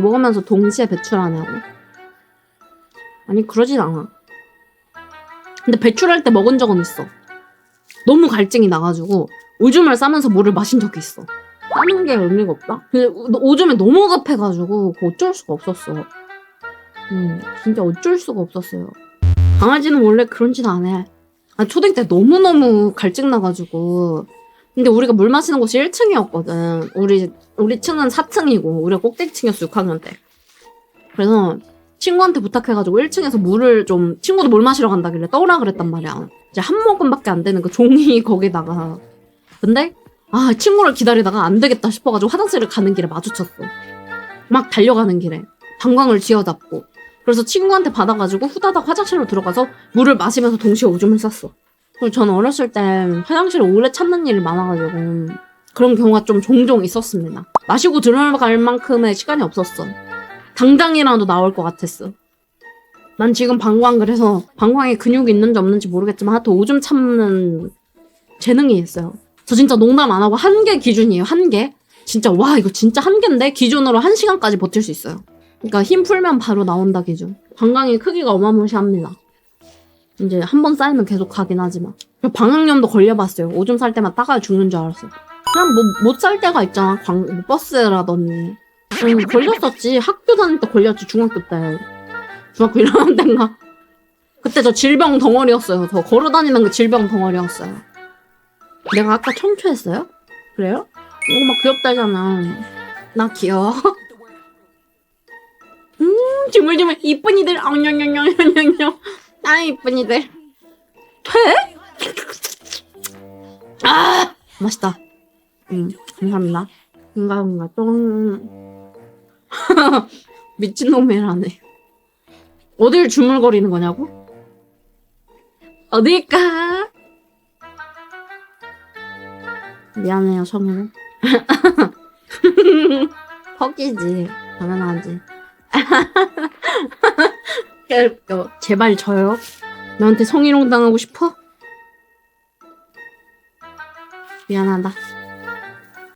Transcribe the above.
먹으면서 동시에 배출하냐고. 아니, 그러진 않아. 근데 배출할 때 먹은 적은 있어. 너무 갈증이 나가지고 오줌을 싸면서 물을 마신 적이 있어. 싸는 게 의미가 없다? 근데 오- 오줌에 너무 급해가지고 어쩔 수가 없었어. 음, 진짜 어쩔 수가 없었어요. 강아지는 원래 그런 짓 안 해. 아, 초딩 때 너무너무 갈증 나가지고. 근데 우리가 물 마시는 곳이 1층이었거든. 우리, 우리 층은 4층이고, 우리가 꼭대기 층이었어, 6학년 때. 그래서 친구한테 부탁해가지고 1층에서 물을 좀, 친구도 물 마시러 간다길래 떠오라 그랬단 말이야. 이제 한 모금밖에 안 되는 그 종이 거기다가. 근데, 아, 친구를 기다리다가 안 되겠다 싶어가지고 화장실을 가는 길에 마주쳤어. 막 달려가는 길에. 방광을 쥐어잡고. 그래서 친구한테 받아가지고 후다닥 화장실로 들어가서 물을 마시면서 동시에 오줌을 쌌어. 그리고 저는 어렸을 때 화장실을 오래 찾는 일이 많아가지고 그런 경우가 좀 종종 있었습니다. 마시고 들어갈 만큼의 시간이 없었어. 당장이라도 나올 것 같았어. 난 지금 방광 그래서 방광에 근육이 있는지 없는지 모르겠지만 하여튼 오줌 참는 재능이 있어요. 저 진짜 농담 안 하고 한 개 기준이에요. 한 개. 진짜 와 이거 진짜 한 개인데 기준으로 한 시간까지 버틸 수 있어요. 그러니까 힘 풀면 바로 나온다 기준. 방광의 크기가 어마무시합니다. 이제 한 번 쌓이면 계속 가긴 하지만. 방광염도 걸려봤어요. 오줌 쌀 때만 따가워 죽는 줄 알았어. 그냥 뭐못쌀 때가 있잖아. 광, 뭐 버스라더니. 응, 걸렸었지. 학교 다닐 때 걸렸지. 중학교 때. 중학교 1학년 때인가. 그때 저 질병 덩어리였어요. 저 걸어 다니는 그 질병 덩어리였어요. 내가 아까 청초했어요? 그래요? 이거 막 귀엽다잖아. 나 귀여워. 음, 주물주물 이쁜이들. 엉냥냥냥냥냥. 아, 이쁜이들. 돼? 아, 맛있다. 음, 감사합니다. 뭔가 뭔가 좀 미친놈이라네. 어딜 주물거리는 거냐고? 어딜까? 미안해요, 성현은. 퍽이지. 당연하지. 어, 제발 저요. 나한테 성희롱 당하고 싶어? 미안하다.